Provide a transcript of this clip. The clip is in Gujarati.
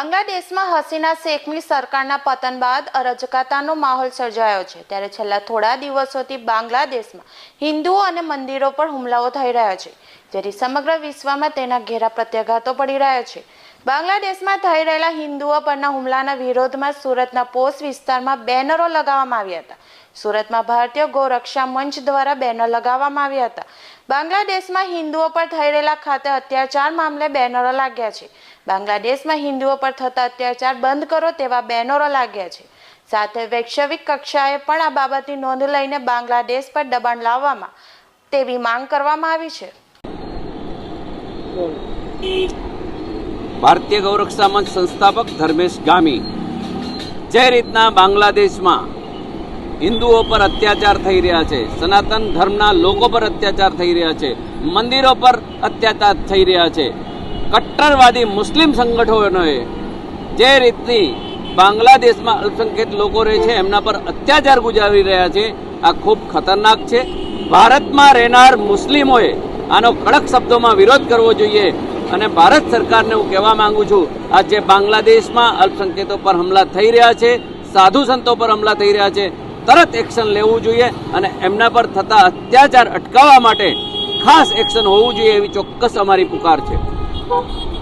બાંગ્લાદેશમાં હસીના શેખની સરકારના પતન બાદ અરજકતાનો માહોલ સર્જાયો છે. ત્યારે છેલ્લા થોડા દિવસોથી બાંગ્લાદેશમાં હિન્દુઓ અને મંદિરો પર હુમલાઓ થઈ રહ્યા છે, જેથી સમગ્ર વિશ્વમાં તેના ઘેરા પ્રત્યાઘાતો પડી રહ્યા છે. બાંગ્લાદેશમાં થઈ રહેલા હિન્દુઓ પરના હુમલાના વિરોધમાં સુરતના પોસ્ટ વિસ્તારમાં બેનરો લગાવવામાં આવ્યા હતા. સુરતમાં ભારતીય ગૌરક્ષા મંચ દ્વારા બેનર લગાવવામાં આવ્યા હતા. બાંગ્લાદેશમાં હિન્દુઓ પર થઈ રહેલા ખાતે અત્યાચાર મામલે બેનરો લાગ્યા છે. બાંગ્લાદેશમાં હિન્દુઓ પર થતા અત્યાચાર બંધ કરો તેવા બેનરો લાગ્યા છે. સાથે વૈશ્વિક કક્ષાએ પણ આ બાબતની નોંધ લઈને બાંગ્લાદેશ પર દબાણ લાવવામાં તેવી માંગ કરવામાં આવી છે. ભારતીય ગૌરક્ષા મંચ સંસ્થાપક ધર્મેશ ગામી. જે રીતના બાંગ્લાદેશમાં હિન્દુઓ પર અત્યાચાર થઈ રહ્યા છે, સનાતન ધર્મના લોકો પર અત્યાચાર થઈ રહ્યા છે, મંદિરો પર અત્યાચાર થઈ રહ્યા છે, કટ્ટરવાદી મુસ્લિમ સંગઠનોએ જે રીતની બાંગ્લાદેશમાં અલ્પસંખ્યક લોકો રહે છે, એમના પર અત્યાચાર ગુજારી રહ્યા છે, આ ખૂબ ખતરનાક છે. ભારતમાં રહેનાર મુસ્લિમોએ આનો કડક શબ્દોમાં વિરોધ કરવો જોઈએ. અને ભારત સરકારને હું કહેવા માંગુ છું આજે બાંગ્લાદેશમાં અલ્પસંખ્યતો પર હુમલા થઈ રહ્યા છે, સાધુ સંતો પર હુમલા થઈ રહ્યા છે, તરત એક્શન લેવું જોઈએ અને એમના પર થતા અત્યાચાર અટકાવવા માટે ખાસ એક્શન હોવું જોઈએ એવી ચોક્કસ અમારી પુકાર છે.